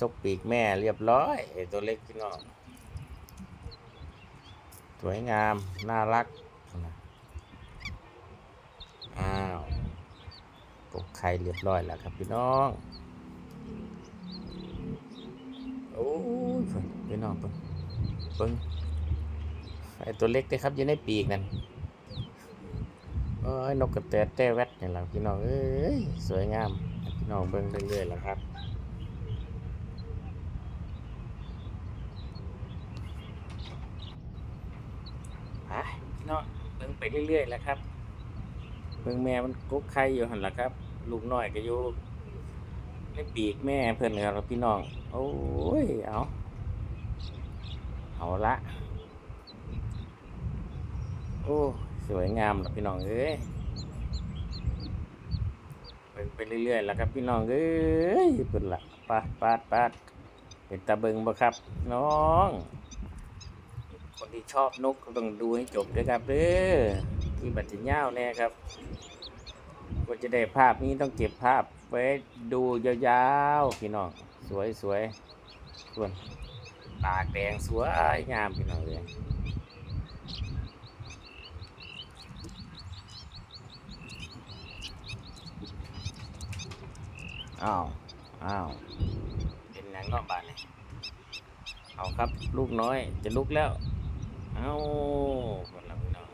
ซกปีกแม่เรียบร้อยตัวเล็กพี่น้องสวยงาม น่ารักนะอ้าวกบไข่เรียบร้อยแล้วครับพี่น้องโอ้ยพี่น้องเพิ่นเพิ่งไอตัวเล็กได้ครับอยู่ในปีกนั่นโอ้ยนกกระแตแต้แวดนี่แหละพี่น้องเอ้ยสวยงามพี่น้องเบิ่งเรื่อยๆแล้วครับ ไปพี่น้อง เบิ่งไปเรื่อยๆแล้วครับเบิ่งแม่มันกุ๊กไข่อยู่หันละครับ ลูกน้อยก็อยู่ในปีกแม่เพิ่อนครับพี่น้อง โอ้ยเอาเอาละ โอ้สวยงามละพี่น้องเอ้ยเบิ่งไปเรื่อยๆแล้วครับพี่น้องเอ้ยเพิ่นละปาดปาดปาดเป็นตาเบิงบ่ครับ น้อง คนที่ชอบนกก็ต้องดูให้จบด้วยครับเด้อที่บัตรเง่าวแน่ครับก็จะได้ภาพนี้ต้องเก็บภาพไว้ดูยาวๆพี่น้องสวยสวยส่วนปากแดงสวยงามพี่น้องเลยอ้าวอ้าวเป็นหนังนอกบ้านเลยเอาครับ ลูกน้อยจะลุกแล้ว เอาคนละพี่น้อง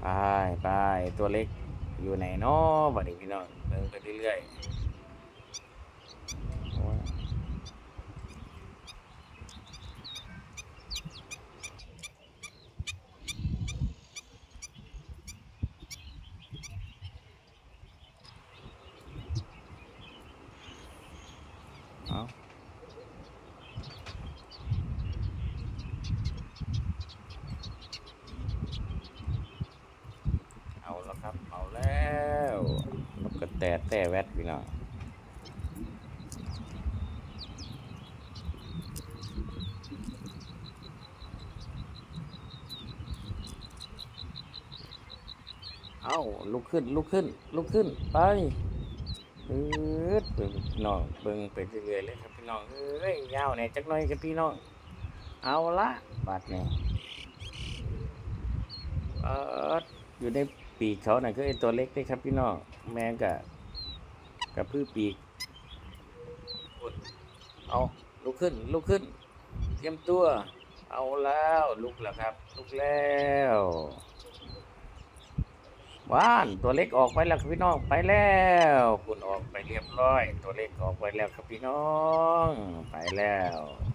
ไปไปตัวเล็กอยู่ไหนเนาะบัดนี้พี่น้องเดินไปเรื่อยๆโอ้ย เอาเอาแล้วครับ เอาแล้วนกกระแตแต่แวดพี่น้องเอาลุกขึ้น ลุกขึ้น ลุกขึ้น ไป อืดเบิ่งพี่น้องเบิ่งไปเรื่อยๆเลยครับพี่น้องเอ้ยยาวแหน่จักหน่อยครับพี่น้อง เอาละบาดนี่เอออยู่ในปีกเขาน่ะคือไอ้ตัวเล็กนี่ครับพี่น้องแมงกับกับพืชปีกเอาลุกขึ้นลุกขึ้น เตรียมตัว เอาแล้วลุกแล้วครับ ลุกแล้ว ว่านตัวเล็กออกไปแล้วครับพี่น้องไปแล้วคุณออกไปเรียบร้อย ตัวเล็กออกไปแล้วครับพี่น้อง ไปแล้ว